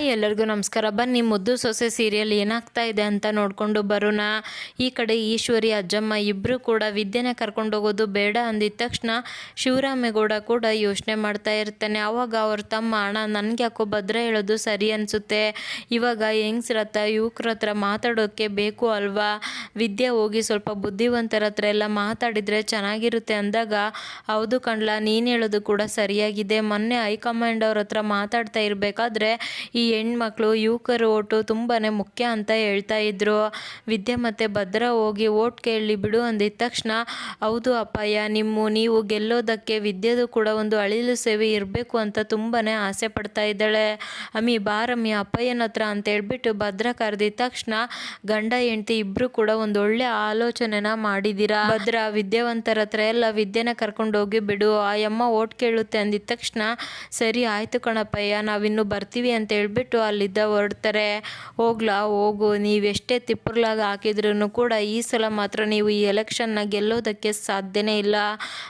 Hi ಎಲ್ಲರಿಗೂ ನಮಸ್ಕಾರ. ಬನ್ನಿ, ಮುದ್ದು ಸೊಸೆ ಸೀರಿಯಲ್ ಏನಾಗ್ತಾ ಇದೆ ಅಂತ ನೋಡಿಕೊಂಡು ಬರೋಣ. ಈ ಕಡೆ ಈಶ್ವರಿ, ಅಜ್ಜಮ್ಮ ಇಬ್ಬರು ಕೂಡ ವಿದ್ಯೆನ ಕರ್ಕೊಂಡು ಹೋಗೋದು ಬೇಡ ಅಂದಿದ ತಕ್ಷಣ ಶಿವರಾಮೇಗೌಡ ಕೂಡ ಯೋಚನೆ ಮಾಡ್ತಾ ಇರ್ತಾನೆ. ಆವಾಗ ಅವ್ರ ತಮ್ಮ, ಅಣ್ಣ, ನನಗೆ ಯಾಕೋ ಭದ್ರ ಹೇಳೋದು ಸರಿ ಅನಿಸುತ್ತೆ. ಇವಾಗ ಹೆಂಗ್ಸ್ರ ಹತ್ರ, ಯುವಕ್ರ ಹತ್ರ ಮಾತಾಡೋಕ್ಕೆ ಬೇಕು ಅಲ್ವಾ? ವಿದ್ಯೆ ಹೋಗಿ ಸ್ವಲ್ಪ ಬುದ್ಧಿವಂತರ ಹತ್ರ ಎಲ್ಲ ಮಾತಾಡಿದರೆ ಚೆನ್ನಾಗಿರುತ್ತೆ ಅಂದಾಗ, ಹೌದು ಕಣ್ಲ, ನೀನು ಹೇಳೋದು ಕೂಡ ಸರಿಯಾಗಿದೆ. ಮೊನ್ನೆ ಹೈಕಮಾಂಡ್ ಅವ್ರ ಹತ್ರ ಮಾತಾಡ್ತಾ ಇರಬೇಕಾದ್ರೆ, ಈ ಹೆಣ್ಮಕ್ಳು, ಯುವಕರು ಓಟು ತುಂಬಾ ಮುಖ್ಯ ಅಂತ ಹೇಳ್ತಾ ಇದ್ರು. ವಿದ್ಯೆ ಮತ್ತು ಭದ್ರ ಹೋಗಿ ಓಟ್ ಕೇಳಿ ಬಿಡು ಅಂದಿದ್ದ ತಕ್ಷಣ, ಹೌದು ಅಪ್ಪಯ್ಯ, ನಿಮ್ಮ ನೀವು ಗೆಲ್ಲೋದಕ್ಕೆ ವಿದ್ಯೆದು ಕೂಡ ಒಂದು ಅಳಿಲು ಸೇವೆ ಇರಬೇಕು ಅಂತ ತುಂಬಾ ಆಸೆ ಪಡ್ತಾ ಇದ್ದಾಳೆ. ಅಮ್ಮಿ, ಬಾರಮ್ಮಿ, ಅಪ್ಪಯ್ಯನ ಹತ್ರ ಅಂತ ಹೇಳ್ಬಿಟ್ಟು ಭದ್ರ ಕರೆದಿದ ತಕ್ಷಣ, ಗಂಡ, ಹೆಂಡತಿ ಇಬ್ಬರು ಕೂಡ ಒಂದು ಒಳ್ಳೆ ಆಲೋಚನೆನ ಮಾಡಿದ್ದೀರಾ ಭದ್ರ, ವಿದ್ಯಾವಂತರ ಹತ್ರ ಎಲ್ಲ ವಿದ್ಯೆನ ಕರ್ಕೊಂಡು ಹೋಗಿ ಬಿಡು. ಆ ಯಮ್ಮ ಓಟ್ ಕೇಳುತ್ತೆ ಅಂದಿದ್ದ ತಕ್ಷಣ, ಸರಿ ಆಯ್ತು ಕಣಪ್ಪಯ್ಯ, ನಾವಿನ್ನು ಬರ್ತೀವಿ ಅಂತ ಹೇಳ್ಬಿಟ್ಟು ಅಲ್ಲಿದ್ದ ಹೊರಡ್ತಾರೆ. ಹೋಗ್ಲಾ, ಹೋಗು ನೀವೆಷ್ಟೇ ತಿಪ್ಪರ್ಲಾಗ ಹಾಕಿದ್ರೂ ಕೂಡ ಈ ಸಲ ಮಾತ್ರ ನೀವು ಈ ಎಲೆಕ್ಷನ್ನ ಗೆಲ್ಲೋದಕ್ಕೆ ಸಾಧ್ಯನೇ ಇಲ್ಲ.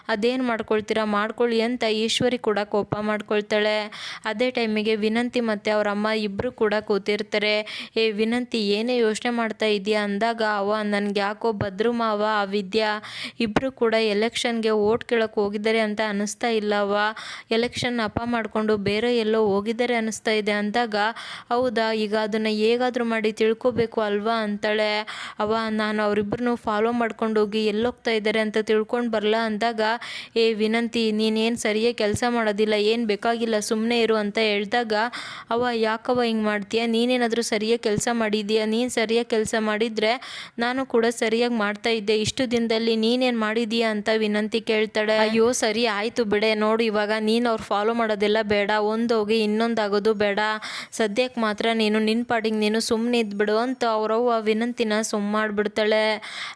ಅದೇನು ಮಾಡ್ಕೊಳ್ತೀರಾ? ಮಾಡ್ಕೊಳ್ಳಿ ಅಂತ ಈಶ್ವರಿ ಕೂಡ ಕೋಪ ಮಾಡ್ಕೊಳ್ತಾಳೆ. ಅದೇ ಟೈಮಿಗೆ ವಿನಂತಿ ಮತ್ತು ಅವರ ಅಮ್ಮ ಇಬ್ಬರು ಕೂಡ ಕೂತಿರ್ತಾರೆ. ಏ, ವಿನಂತಿ, ಏನೇ ಯೋಚನೆ ಮಾಡ್ತಾ ಇದೆಯಾ? ಅಂದಾಗ ಅವ ನನಗೆ ಯಾಕೋ ಭದ್ರು ಮಾವ ಆ ವಿದ್ಯಾ ಇಬ್ಬರು ಕೂಡ ಎಲೆಕ್ಷನ್ಗೆ ಓಟ್ ಕೇಳಕ್ಕೆ ಹೋಗಿದ್ದಾರೆ ಅಂತ ಅನ್ನಿಸ್ತಾ ಇಲ್ಲವಾ ಎಲೆಕ್ಷನ್ ಅಪ್ಪ ಮಾಡಿಕೊಂಡು ಬೇರೆ ಎಲ್ಲೋ ಹೋಗಿದ್ದಾರೆ ಅನ್ನಿಸ್ತಾ ಇದೆ ಅಂದಾಗ ಹೌದಾ, ಈಗ ಅದನ್ನು ಹೇಗಾದರೂ ಮಾಡಿ ತಿಳ್ಕೊಬೇಕು ಅಲ್ವಾ? ಅಂತಾಳೆ. ಅವ ನಾನು ಅವರಿಬ್ಬರನ್ನೂ ಫಾಲೋ ಮಾಡ್ಕೊಂಡು ಹೋಗಿ ಎಲ್ಲೋಗ್ತಾ ಇದ್ದಾರೆ ಅಂತ ತಿಳ್ಕೊಂಡು ಬರಲ್ಲ ಅಂದಾಗ, ಏ, ವಿನಂತಿ, ನೀನೇನು ಸರಿಯಾಗಿ ಕೆಲಸ ಮಾಡೋದಿಲ್ಲ, ಏನು ಬೇಕಾಗಿಲ್ಲ ಸುಮ್ಮನೆ ಇರು, ಅಂತ ಹೇಳಿದಾಗ ಅವ ಯಾಕವ ಹಿಂಗೆ ಮಾಡ್ತೀಯ? ನೀನೇನಾದರೂ ಸರಿಯಾಗಿ ಕೆಲಸ ಮಾಡಿದ್ದೀಯಾ ನೀನು ಸರಿಯಾಗಿ ಕೆಲಸ ಮಾಡಿದರೆ ನಾನು ಕೂಡ ಸರಿಯಾಗಿ ಮಾಡ್ತಾ ಇದ್ದೆ. ಇಷ್ಟು ದಿನದಲ್ಲಿ ನೀನೇನು ಮಾಡಿದೀಯಾ? ಅಂತ ವಿನಂತಿ ಕೇಳ್ತಾಳೆ. ಅಯ್ಯೋ, ಸರಿ ಆಯಿತು ಬಿಡೆ, ನೋಡು, ಇವಾಗ ನೀನು ಅವ್ರು ಫಾಲೋ ಮಾಡೋದೆಲ್ಲ ಬೇಡ, ಒಂದು ಹೋಗಿ ಇನ್ನೊಂದು ಆಗೋದು ಬೇಡ. ಸದ್ಯಕ್ಕೆ ಮಾತ್ರ ನೀನು ನಿನ್ನ ಪಾಡಿಗೆ ನೀನು ಸುಮ್ಮನೆ ಇದ್ಬಿಡು ಅಂತ ಅವರವ್ವ ವಿನಂತಿನ ಸುಮ್ಮ ಮಾಡಿಬಿಡ್ತಾಳೆ.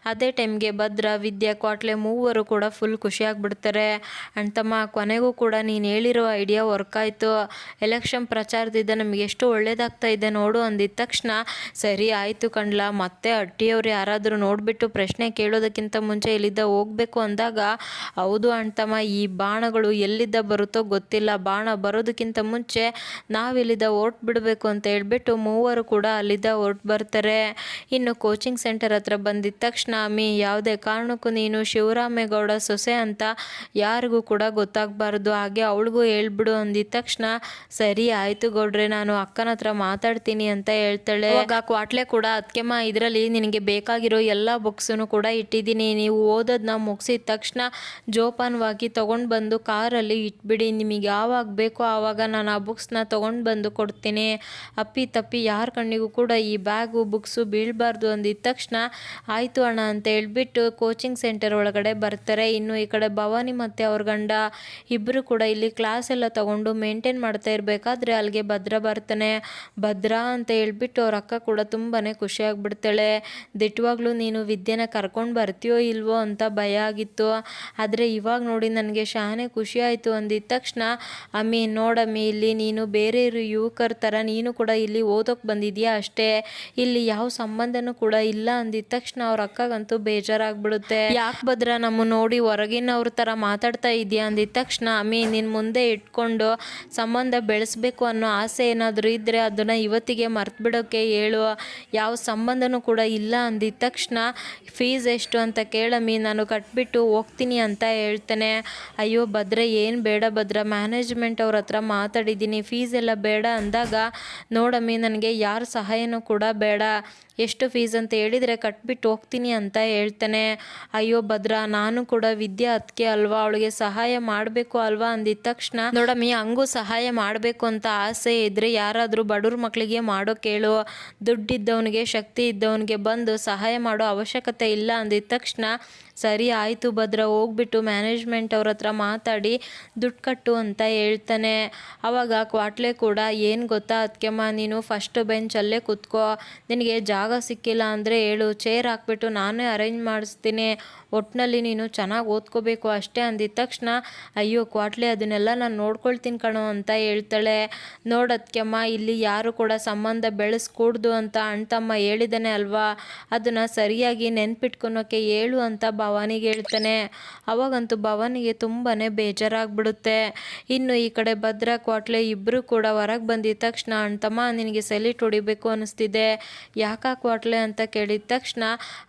ಅದೇ ಟೈಮ್ಗೆ ಭದ್ರ, ವಿದ್ಯಾ, ಕ್ವಾಟ್ಲೆ ಮೂವರು ಕೂಡ ಫುಲ್ ಖುಷಿಯಾಗ್ಬಿಡ್ತಾರೆ. ಅಣ್ಣ ತಮ್ಮ ಕೊನೆಗೂ ಕೂಡ ನೀನು ಹೇಳಿರೋ ಐಡಿಯಾ ವರ್ಕ್ ಆಯಿತು ಎಲೆಕ್ಷನ್ ಪ್ರಚಾರದಿಂದ ನಮಗೆ ಎಷ್ಟು ಒಳ್ಳೇದಾಗ್ತಾ ಇದೆ ನೋಡು ಅಂದಿದ್ದ ತಕ್ಷಣ, ಸರಿ ಆಯಿತು ಕಣ್ಲ, ಮತ್ತೆ ಅಟ್ಟಿಯವ್ರು ಯಾರಾದರೂ ನೋಡಿಬಿಟ್ಟು ಪ್ರಶ್ನೆ ಕೇಳೋದಕ್ಕಿಂತ ಮುಂಚೆ ಇಲ್ಲಿದ್ದ ಹೋಗಬೇಕು ಅಂದಾಗ, ಹೌದು ಅಣ್ತಮ್ಮ ಈ ಬಾಣಗಳು ಎಲ್ಲಿದ್ದ ಬರುತ್ತೋ ಗೊತ್ತಿಲ್ಲ. ಬಾಣ ಬರೋದಕ್ಕಿಂತ ಮುಂಚೆ ನಾವಿಲ್ಲಿದ್ದ ಓಟ್ ಬಿಡಬೇಕು ಅಂತ ಹೇಳ್ಬಿಟ್ಟು ಮೂವರು ಕೂಡ ಅಲ್ಲಿದ್ದ ಹೊರಟು ಬರ್ತಾರೆ ಇನ್ನು ಕೋಚಿಂಗ್ ಸೆಂಟರ್ ಹತ್ರ ಬಂದಿದ್ದ ತಕ್ಷಣ, ಅಮ್ಮಿ, ಯಾವುದೇ ಕಾರಣಕ್ಕೂ ನೀನು ಶಿವರಾಮೇಗೌಡ ಸೊಸೆ ಅಂತ ಯಾರಿಗೂ ಕೂಡ ಗೊತ್ತಾಗಬಾರ್ದು. ಹಾಗೆ ಅವಳಿಗೂ ಹೇಳ್ಬಿಡು ಅಂದಿದ್ದ ತಕ್ಷಣ, ಸರಿ ಆಯಿತು ಗೌಡ್ರೆ, ನಾನು ಅಕ್ಕನ ಹತ್ರ ಮಾತಾಡ್ತೀನಿ ಅಂತ ಹೇಳ್ತಾಳೆ. ಇವಾಗ ಕ್ವಾಟ್ಲೆ ಕೂಡ ಅದಕ್ಕೆಮ್ಮ ಇದರಲ್ಲಿ ನಿನಗೆ ಬೇಕಾಗಿರೋ ಎಲ್ಲ ಬುಕ್ಸನ್ನು ಕೂಡ ಇಟ್ಟಿದ್ದೀನಿ. ನೀವು ಓದೋದನ್ನ ಮುಗಿಸಿದ ತಕ್ಷಣ ಜೋಪಾನವಾಗಿ ತೊಗೊಂಡು ಬಂದು ಕಾರಲ್ಲಿ ಇಟ್ಬಿಡಿ. ನಿಮಗೆ ಯಾವಾಗ ಬೇಕೋ ಆವಾಗ ನಾನು ಆ ಬುಕ್ಸ್ನ ತೊಗೊಂಡು ಬಂದು ಕೊಡ್ತೀನಿ. ಅಪ್ಪಿ ತಪ್ಪಿ ಯಾರ ಕಣ್ಣಿಗೂ ಕೂಡ ಈ ಬ್ಯಾಗು, ಬುಕ್ಸು ಬೀಳಬಾರ್ದು ಅಂದಿದ್ದ ತಕ್ಷಣ ಆಯಿತು ಅಣ್ಣ ಅಂತ ಹೇಳ್ಬಿಟ್ಟು ಕೋಚಿಂಗ್ ಸೆಂಟರ್ ಒಳಗಡೆ ಬರ್ತಾರೆ. ಇನ್ನು ಈ ಕಡೆ ಭವಾನಿ ಮತ್ತು ಅವ್ರ ಗಂಡ ಇಬ್ಬರು ಕೂಡ ಇಲ್ಲಿ ಕ್ಲಾಸ್ ಎಲ್ಲ ತಗೊಂಡು ಮೇಂಟೈನ್ ಮಾಡ್ತಾ ಇರಬೇಕಾದ್ರೆ ಅಲ್ಲಿಗೆ ಭದ್ರ ಬರ್ತಾನೆ. ಭದ್ರ ಅಂತ ಹೇಳ್ಬಿಟ್ಟು ಅವ್ರ ಅಕ್ಕ ಕೂಡ ತುಂಬಾ ಖುಷಿಯಾಗಿಬಿಡ್ತಾಳೆ ದಿಟ್ಟವಾಗ್ಲೂ ನೀನು ವಿದ್ಯೆನ ಕರ್ಕೊಂಡು ಬರ್ತೀಯೋ ಇಲ್ವೋ ಅಂತ ಭಯ ಆಗಿತ್ತು. ಆದರೆ ಇವಾಗ ನೋಡಿ ನನಗೆ ಶಾನೆ ಖುಷಿ ಆಯಿತು ಅಂದಿದ ತಕ್ಷಣ, ಅಮ್ಮಿ, ನೋಡಮ್ಮಿ, ಇಲ್ಲಿ ನೀನು ಬೇರೆ ಯುವಕರ ಥರ ನೀನು ಕೂಡ ಇಲ್ಲಿ ಓದೋಕೆ ಬಂದಿದ್ಯಾ? ಅಷ್ಟೇ. ಇಲ್ಲಿ ಯಾವ ಸಂಬಂಧನೂ ಕೂಡ ಇಲ್ಲ ಅಂದಿದ ತಕ್ಷಣ ಅವ್ರ ಅಕ್ಕಗಂತೂ ಬೇಜಾರಾಗ್ಬಿಡುತ್ತೆ. ಯಾಕೆ ಭದ್ರ, ನಮ್ಮ ನೋಡಿ ಹೊರಗಿನವ್ರ ಥರ ಮಾತಾಡ್ತಾ ಇದೆಯಾ ಅಂದಿದ ತಕ್ಷಣ ಅಮ್ಮಿ ನಿನ್ನ ಮುಂದೆ ಇಟ್ಕೊಂಡು ಸಂಬಂಧ ಬೆಳೆಸ್ಬೇಕು ಅನ್ನೋ ಆಸೆ ಏನಾದರೂ ಇದ್ದರೆ ಅದನ್ನು ಇವತ್ತಿಗೆ ಮರ್ತು ಬಿಡೋಕ್ಕೆ ಹೇಳು. ಯಾವ ಸಂಬಂಧನೂ ಕೂಡ ಇಲ್ಲ ಅಂದಿದ ತಕ್ಷಣ, ಫೀಸ್ ಎಷ್ಟು ಅಂತ ಕೇಳಮ್ಮಿ ನಾನು ಕಟ್ಬಿಟ್ಟು ಹೋಗ್ತೀನಿ ಅಂತ ಹೇಳ್ತಾನೆ. ಅಯ್ಯೋ ಭದ್ರ, ಏನು ಬೇಡ ಭದ್ರ ಮ್ಯಾನೇಜ್ಮೆಂಟ್ ಅವ್ರ ಹತ್ರ ಮಾತಾಡಿದ್ದೀನಿ, ಫೀಸ್ ಎಲ್ಲ ಬೇಡ ಅಂದಾಗ ನೋಡಮ್ಮಿ ನನಗೆ ಯಾರ ಸಹಾಯನೂ ಕೂಡ ಬೇಡ. ಎಷ್ಟು ಫೀಸ್ ಅಂತ ಹೇಳಿದರೆ ಕಟ್ಬಿಟ್ಟು ಹೋಗ್ತೀನಿ ಅಂತ ಹೇಳ್ತಾನೆ. ಅಯ್ಯೋ ಭದ್ರ, ನಾನು ಕೂಡ ವಿದ್ಯಾ ಅದಕ್ಕೆ ಅಲ್ವಾ, ಅವಳಿಗೆ ಸಹಾಯ ಮಾಡಬೇಕು ಅಲ್ವಾ ಅಂದಿದ ತಕ್ಷಣ, ನೋಡಮ್ಮಿ, ಹಂಗೂ ಸಹಾಯ ಮಾಡಬೇಕು ಅಂತ ಆಸೆ ಇದ್ದರೆ ಯಾರಾದರೂ ಬಡವ್ರ ಮಕ್ಕಳಿಗೆ ಮಾಡೋ ಕೇಳು. ದುಡ್ಡಿದ್ದವನಿಗೆ, ಶಕ್ತಿ ಇದ್ದವನಿಗೆ ಬಂದು ಸಹಾಯ ಮಾಡೋ ಅವಶ್ಯಕತೆ ಇಲ್ಲ ಅಂದಿದ ತಕ್ಷಣ, ಸರಿ ಆಯಿತು ಭದ್ರ, ಹೋಗ್ಬಿಟ್ಟು ಮ್ಯಾನೇಜ್ಮೆಂಟ್ ಅವ್ರ ಹತ್ರ ಮಾತಾಡಿ ದುಡ್ಡು ಕಟ್ಟು ಅಂತ ಹೇಳ್ತಾನೆ. ಆವಾಗ ಕ್ವಾಟ್ಲೆ ಕೂಡ, ಏನು ಗೊತ್ತಾ ಅದಕ್ಕೆಮ್ಮ ನೀನು ಫಸ್ಟ್ ಬೆಂಚಲ್ಲೇ ಕೂತ್ಕೋ. ನಿನಗೆ ಜಾಗ ಜಾಗ ಸಿಕ್ಕಿಲ್ಲ ಅಂದರೆ ಹೇಳು ಚೇರ್ ಹಾಕ್ಬಿಟ್ಟು ನಾನೇ ಅರೇಂಜ್ ಮಾಡಿಸ್ತೀನಿ. ಒಟ್ಟಿನಲ್ಲಿ ನೀನು ಚೆನ್ನಾಗಿ ಓದ್ಕೋಬೇಕು ಅಷ್ಟೇ ಅಂದಿದ ತಕ್ಷಣ, ಅಯ್ಯೋ, ಕ್ವಾಟ್ಲೆ ಅದನ್ನೆಲ್ಲ ನಾನು ನೋಡ್ಕೊಳ್ತೀನಿ ಕಣೋ ಅಂತ ಹೇಳ್ತಾಳೆ. ನೋಡೋದಕ್ಕೆಮ್ಮ ಇಲ್ಲಿ ಯಾರು ಕೂಡ ಸಂಬಂಧ ಬೆಳೆಸ್ಕೂಡ್ದು ಅಂತ ಅಣ್ತಮ್ಮ ಹೇಳಿದ್ದಾನೆ ಅಲ್ವಾ? ಅದನ್ನು ಸರಿಯಾಗಿ ನೆನ್ಪಿಟ್ಕೊಳೋಕ್ಕೆ ಹೇಳು ಅಂತ ಭವಾನಿಗೆ ಹೇಳ್ತಾನೆ. ಅವಾಗಂತೂ ಭವಾನಿಗೆ ತುಂಬಾ ಬೇಜಾರಾಗ್ಬಿಡುತ್ತೆ. ಇನ್ನು ಈ ಕಡೆ ಭದ್ರಾ, ಕ್ವಾಟ್ಲೆ ಇಬ್ಬರು ಕೂಡ ಹೊರಗೆ ಬಂದಿದ ತಕ್ಷಣ ಅಣ್ತಮ್ಮ ನಿನಗೆ ಸೆಲಿಟ್ ಹೊಡಿಬೇಕು ಅನ್ನಿಸ್ತಿದೆ ಯಾಕ ಕ್ವಾಟ್ಲೆ ಅಂತ ಕೇಳಿದ ತಕ್ಷಣ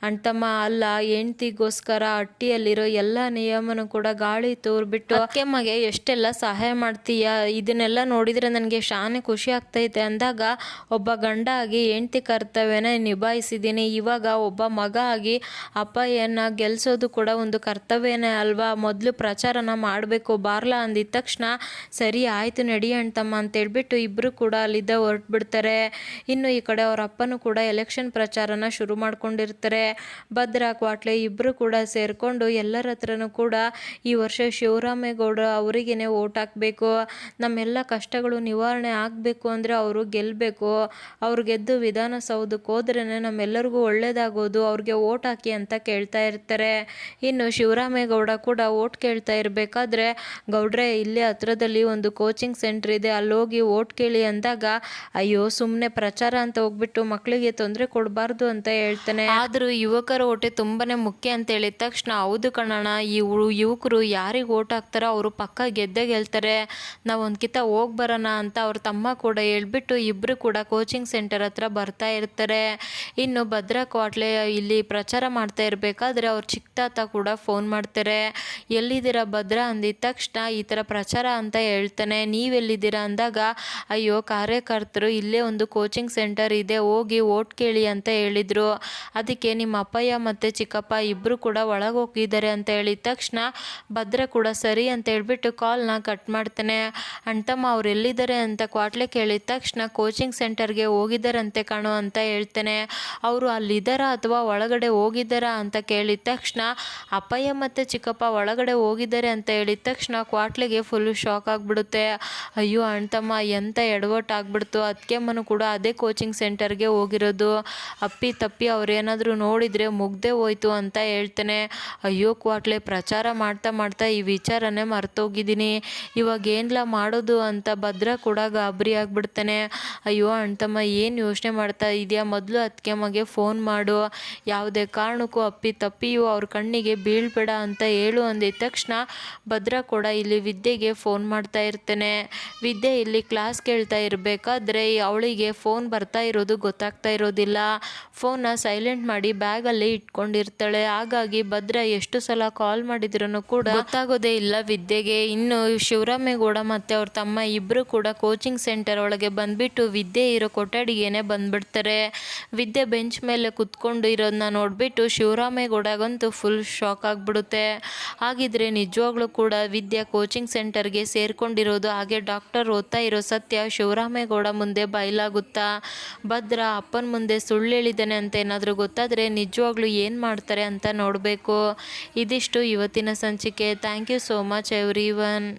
ಅಣ್ತಮ್ಮ ಅಲ್ಲ, ಹೆಂಡ್ತಿಗೋಸ್ಕರ ಅಟ್ಟಿಯಲ್ಲಿರೋ ಎಲ್ಲ ನಿಯಮನೂ ಕೂಡ ಗಾಳಿ ತೋರ್ಬಿಟ್ಟು ಅಕ್ಕಮ್ಮಗೆ ಎಷ್ಟೆಲ್ಲ ಸಹಾಯ ಮಾಡ್ತೀಯ? ಇದನ್ನೆಲ್ಲ ನೋಡಿದರೆ ನನಗೆ ಶಾನೆ ಖುಷಿ ಆಗ್ತೈತೆ. ಅಂದಾಗ, ಒಬ್ಬ ಗಂಡ ಆಗಿ ಹೆಂಡತಿ ಕರ್ತವ್ಯನ ನಿಭಾಯಿಸಿದ್ದೀನಿ ಇವಾಗ ಒಬ್ಬ ಮಗ ಆಗಿ ಅಪ್ಪಯ್ಯನ ಗೆಲ್ಸೋದು ಕೂಡ ಒಂದು ಕರ್ತವ್ಯನೇ ಅಲ್ವಾ? ಮೊದಲು ಪ್ರಚಾರನ ಮಾಡಬೇಕು, ಬಾರ್ಲಾ? ಅಂದಿದ ತಕ್ಷಣ, ಸರಿ, ಆಯಿತು ನಡಿ ಅಣ್ತಮ್ಮ ಅಂತೇಳ್ಬಿಟ್ಟು ಇಬ್ಬರು ಕೂಡ ಅಲ್ಲಿದ್ದ ಹೊರಟ್ಬಿಡ್ತಾರೆ. ಇನ್ನು ಈ ಕಡೆ ಅವರ ಅಪ್ಪನೂ ಕೂಡ ಎಲೆಕ್ಷನ್ ಪ್ರಚಾರನ ಶುರು ಮಾಡ್ಕೊಂಡಿರ್ತಾರೆ. ಭದ್ರಾ, ಕ್ವಾಟ್ಲೆ ಇಬ್ಬರು ಕೂಡ ಸೇರಿಕೊಂಡು ಎಲ್ಲರ ಹತ್ರನೂ ಕೂಡ ಈ ವರ್ಷ ಶಿವರಾಮೇಗೌಡ ಅವರಿಗೇನೆ ಓಟ್ ಹಾಕಬೇಕು. ನಮ್ಮೆಲ್ಲ ಕಷ್ಟಗಳು ನಿವಾರಣೆ ಆಗಬೇಕು ಅಂದರೆ ಅವರು ಗೆಲ್ಲಬೇಕು ಅವ್ರು ಗೆದ್ದು ವಿಧಾನಸೌಧಕ್ಕೆ ಹೋದ್ರೇ ನಮ್ಮೆಲ್ಲರಿಗೂ ಒಳ್ಳೇದಾಗೋದು. ಅವ್ರಿಗೆ ಓಟ್ ಹಾಕಿ ಅಂತ ಕೇಳ್ತಾ ಇರ್ತಾರೆ. ಇನ್ನು ಶಿವರಾಮೇಗೌಡ ಕೂಡ ಓಟ್ ಕೇಳ್ತಾ ಇರಬೇಕಾದ್ರೆ ಗೌಡ್ರೆ, ಇಲ್ಲೇ ಹತ್ರದಲ್ಲಿ ಒಂದು ಕೋಚಿಂಗ್ ಸೆಂಟರ್ ಇದೆ. ಅಲ್ಲಿ ಹೋಗಿ ಓಟ್ ಕೇಳಿ ಅಂದಾಗ, ಅಯ್ಯೋ ಸುಮ್ಮನೆ ಪ್ರಚಾರ ಅಂತ ಹೋಗ್ಬಿಟ್ಟು ಮಕ್ಕಳಿಗೆ ತೊಂದರೆ ಕೊಡಬಾರ್ದು ಅಂತ ಹೇಳ್ತಾನೆ. ಆದರೂ ಯುವಕರ ಓಟೆ ತುಂಬಾನೇ ಮುಖ್ಯ ಅಂತ ಹೇಳಿದ ತಕ್ಷಣ, ಹೌದು ಕಣೋಣ ಈ ಯುವಕರು ಯಾರಿಗೆ ಓಟ್ ಹಾಕ್ತಾರೋ ಅವರು ಪಕ್ಕ ಗೆದ್ದೇ ಗೆಲ್ತಾರೆ. ನಾವು ಒಂದ್ಕಿತ ಹೋಗಿ ಬರೋಣ ಅಂತ ಅವ್ರ ತಮ್ಮ ಕೂಡ ಹೇಳ್ಬಿಟ್ಟು ಇಬ್ಬರು ಕೂಡ ಕೋಚಿಂಗ್ ಸೆಂಟರ್ ಹತ್ರ ಬರ್ತಾ ಇರ್ತಾರೆ. ಇನ್ನು ಭದ್ರಾ ಕ್ವಾಟ್ಲೆ ಇಲ್ಲಿ ಪ್ರಚಾರ ಮಾಡ್ತಾ ಇರಬೇಕಾದ್ರೆ ಅವ್ರ ಚಿಕ್ಕ ತಾತ ಕೂಡ ಫೋನ್ ಮಾಡ್ತಾರೆ. ಎಲ್ಲಿದ್ದೀರಾ ಭದ್ರಾ? ಅಂದಿದ ತಕ್ಷಣ, ಈ ಥರ ಪ್ರಚಾರ ಅಂತ ಹೇಳ್ತಾನೆ. ನೀವೆಲ್ಲಿದ್ದೀರಾ ಅಂದಾಗ, ಅಯ್ಯೋ, ಕಾರ್ಯಕರ್ತರು ಇಲ್ಲೇ ಒಂದು ಕೋಚಿಂಗ್ ಸೆಂಟರ್ ಇದೆ, ಹೋಗಿ ಓಟ್ ಕೇಳಿ ಅಂತ ಹೇಳಿದರು. ಅದಕ್ಕೆ ನಿಮ್ಮ ಅಪ್ಪಯ್ಯ ಮತ್ತು ಚಿಕ್ಕಪ್ಪ ಇಬ್ಬರು ಕೂಡ ಒಳಗೆ ಹೋಗಿದ್ದಾರೆ ಅಂತ ಹೇಳಿದ ತಕ್ಷಣ ಭದ್ರ ಕೂಡ ಸರಿ ಅಂತ ಹೇಳ್ಬಿಟ್ಟು ಕಾಲ್ನ ಕಟ್ ಮಾಡ್ತಾನೆ. ಅಂಟಮ್ಮ, ಅವ್ರು ಎಲ್ಲಿದ್ದಾರೆ ಅಂತ ಕ್ವಾಟ್ಲೆ ಕೇಳಿದ ತಕ್ಷಣ ಕೋಚಿಂಗ್ ಸೆಂಟರ್ಗೆ ಹೋಗಿದ್ದಾರಂತೆ ಕಾಣು ಅಂತ ಹೇಳ್ತಾನೆ. ಅವರು ಅಲ್ಲಿದ್ದಾರಾ ಅಥವಾ ಒಳಗಡೆ ಹೋಗಿದ್ದಾರಾ ಅಂತ ಕೇಳಿದ ತಕ್ಷಣ ಅಪ್ಪಯ್ಯ ಮತ್ತು ಚಿಕ್ಕಪ್ಪ ಒಳಗಡೆ ಹೋಗಿದ್ದಾರೆ ಅಂತ ಹೇಳಿದ ತಕ್ಷಣ ಕ್ವಾಟ್ಲೆಗೆ ಫುಲ್ಲು ಶಾಕ್ ಆಗಿಬಿಡುತ್ತೆ. ಅಯ್ಯೋ ಅಣ್ತಮ್ಮ ಎಂಥ ಎಡವಟ್ ಆಗ್ಬಿಡ್ತು ಮನು ಕೂಡ ಅದೇ ಕೋಚಿಂಗ್ ಸೆಂಟರ್ಗೆ ಹೋಗಿರೋದು. ಅಪ್ಪಿ ತಪ್ಪಿ ಅವ್ರೇನಾದರೂ ನೋಡಿದರೆ ಮುಗ್ದೇ ಹೋಯ್ತು ಅಂತ ಹೇಳ್ತಾನೆ. ಅಯ್ಯೋ ಕ್ವಾಟ್ಲೆ, ಪ್ರಚಾರ ಮಾಡ್ತಾ ಮಾಡ್ತಾ ಈ ವಿಚಾರನೇ ಮರ್ತೋಗಿದ್ದೀನಿ. ಇವಾಗ ಏನ್ಲ ಮಾಡೋದು ಅಂತ ಭದ್ರ ಕೂಡ ಗಾಬರಿ ಆಗಿಬಿಡ್ತಾನೆ. ಅಯ್ಯೋ ಅಣ್ತಮ್ಮ ಏನು ಯೋಚನೆ ಮಾಡ್ತಾ ಇದೆಯಾ? ಮೊದಲು ಅತ್ತಿಗೆಮ್ಮಗೆ ಫೋನ್ ಮಾಡು. ಯಾವುದೇ ಕಾರಣಕ್ಕೂ ಅಪ್ಪಿ ತಪ್ಪಿಯು ಅವ್ರ ಕಣ್ಣಿಗೆ ಬೀಳ್ಬೇಡ ಅಂತ ಹೇಳು ಅಂದಿದ ತಕ್ಷಣ ಭದ್ರ ಕೂಡ ಇಲ್ಲಿ ವಿದ್ಯೆಗೆ ಫೋನ್ ಮಾಡ್ತಾ ಇರ್ತಾನೆ. ವಿದ್ಯೆ ಇಲ್ಲಿ ಕ್ಲಾಸ್ ಕೇಳ್ತಾ ಇರಬೇಕಾದ್ರೆ ಅವಳಿಗೆ ಫೋನ್ ಬರ್ತಾ ಇರೋದು ಗೊತ್ತಾಗ್ತಾ ಇರೋದಿಲ್ಲ. ಫೋನ್ನ ಸೈಲೆಂಟ್ ಮಾಡಿ ಬ್ಯಾಗಲ್ಲಿ ಇಟ್ಕೊಂಡಿರ್ತಾಳೆ. ಹಾಗಾಗಿ ಭದ್ರ ಎಷ್ಟು ಸಲ ಕಾಲ್ ಮಾಡಿದ್ರೂ ಕೂಡ ಗೊತ್ತಾಗೋದೇ ಇಲ್ಲ ವಿದ್ಯೆಗೆ. ಇನ್ನು ಶಿವರಾಮೇಗೌಡ ಮತ್ತು ಅವ್ರ ತಮ್ಮ ಇಬ್ಬರು ಕೂಡ ಕೋಚಿಂಗ್ ಸೆಂಟರ್ ಒಳಗೆ ಬಂದ್ಬಿಟ್ಟು ವಿದ್ಯೆ ಇರೋ ಕೊಠಡಿಗೇನೆ ಬಂದ್ಬಿಡ್ತಾರೆ. ವಿದ್ಯೆ ಬೆಂಚ್ ಮೇಲೆ ಕುತ್ಕೊಂಡು ಇರೋದನ್ನ ನೋಡಿಬಿಟ್ಟು ಶಿವರಾಮೇಗೌಡಗಂತೂ ಫುಲ್ ಶಾಕ್ ಆಗಿಬಿಡುತ್ತೆ. ಹಾಗಿದ್ರೆ ನಿಜವಾಗ್ಲೂ ಕೂಡ ವಿದ್ಯೆ ಕೋಚಿಂಗ್ ಸೆಂಟರ್ಗೆ ಸೇರ್ಕೊಂಡಿರೋದು ಹಾಗೆ ಡಾಕ್ಟರ್ ಓದ್ತಾ ಇರೋ ಸತ್ಯ ಶಿವರಾಮೇಗೌಡ ಮುಂದೆ ಬಯಲಾಗುತ್ತಾ? ಭದ್ರ ಅಪ್ಪನ ಮುಂದೆ ಸುಳ್ಳು ಹೇಳಿದ್ದಾನೆ ಅಂತ ಏನಾದರೂ ಗೊತ್ತಾದರೆ ನಿಜವಾಗ್ಲೂ ಏನು ಮಾಡ್ತಾರೆ ಅಂತ ನೋಡಬೇಕು. ಇದಿಷ್ಟು ಇವತ್ತಿನ ಸಂಚಿಕೆ. Thank you so much everyone